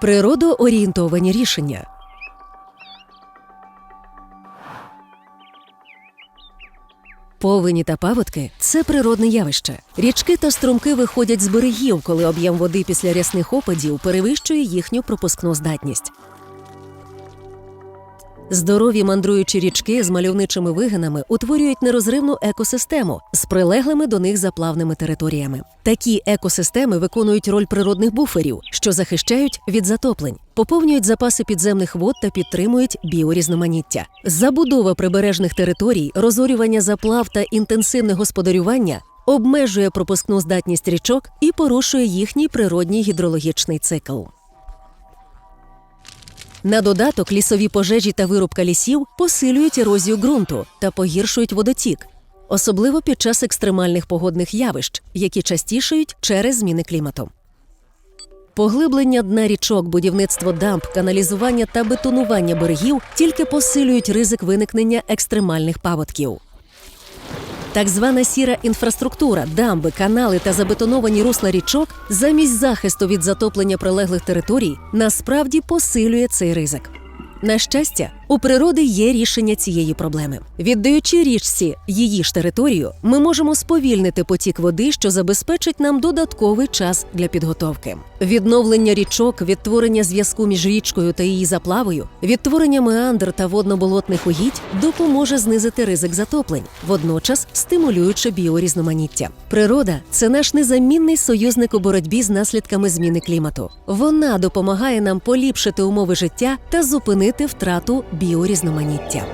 Природоорієнтовані рішення. Повені та паводки це природне явище. Річки та струмки виходять з берегів, коли об'єм води після рясних опадів перевищує їхню пропускну здатність. Здорові мандруючі річки з мальовничими вигинами утворюють нерозривну екосистему з прилеглими до них заплавними територіями. Такі екосистеми виконують роль природних буферів, що захищають від затоплень, поповнюють запаси підземних вод та підтримують біорізноманіття. Забудова прибережних територій, розорювання заплав та інтенсивне господарювання обмежує пропускну здатність річок і порушує їхній природній гідрологічний цикл. На додаток лісові пожежі та вирубка лісів посилюють ерозію ґрунту та погіршують водотік, особливо під час екстремальних погодних явищ, які частішають через зміни клімату. Поглиблення дна річок, будівництво дамб, каналізування та бетонування берегів тільки посилюють ризик виникнення екстремальних паводків. Так звана сіра інфраструктура, дамби, канали та забетоновані русла річок замість захисту від затоплення прилеглих територій насправді посилює цей ризик. На щастя, у природи є рішення цієї проблеми. Віддаючи річці її ж територію, ми можемо сповільнити потік води, що забезпечить нам додатковий час для підготовки. Відновлення річок, відтворення зв'язку між річкою та її заплавою, відтворення меандр та водно-болотних угідь допоможе знизити ризик затоплень, водночас стимулюючи біорізноманіття. Природа це наш незамінний союзник у боротьбі з наслідками зміни клімату. Вона допомагає нам поліпшити умови життя та зупинити втрату біорізноманіття.